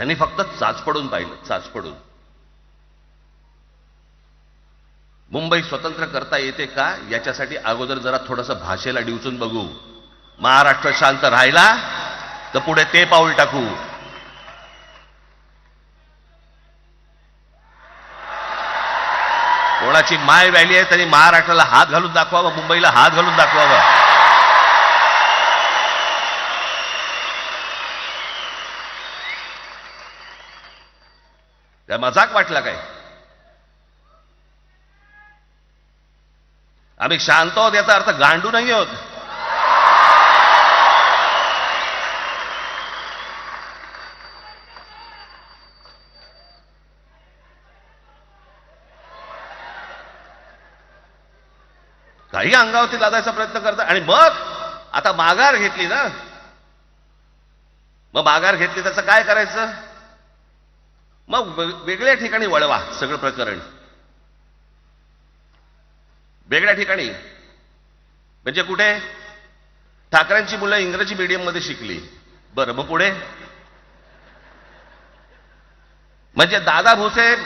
यांनी फक्त चाच पडून पाहिलं चाच पडून. मुंबई स्वतंत्र करता येते का? याच्यासाठी अगोदर जरा थोडंसं भाषेला डिवचून बघू. महाराष्ट्र शांत राहिला तर पुढे ते पाऊल टाकू. कोणाची माय व्हॅली आहे त्यांनी महाराष्ट्राला हात घालून दाखवावा मुंबईला हात घालून दाखवावा. त्या मजाक वाटला काय? आम्ही शांत आहोत याचा अर्थ गांडू नाही आहोत. काही अंगावरती लादायचा प्रयत्न करतात आणि मग आता माघार घेतली ना? मग माघार घेतली त्याचं काय करायचं? मग वेगळ्या ठिकाणी वळवा सगळं प्रकरण. वेगळ्या ठिकाणी. म्हणजे कुठे? ठाकरेंची मुलं इंग्रजी मीडियममध्ये शिकली. बरं मग पुढे? म्हणजे दादा भुसे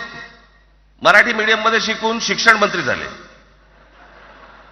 मराठी मीडियममध्ये शिकून शिक्षण मंत्री झाले.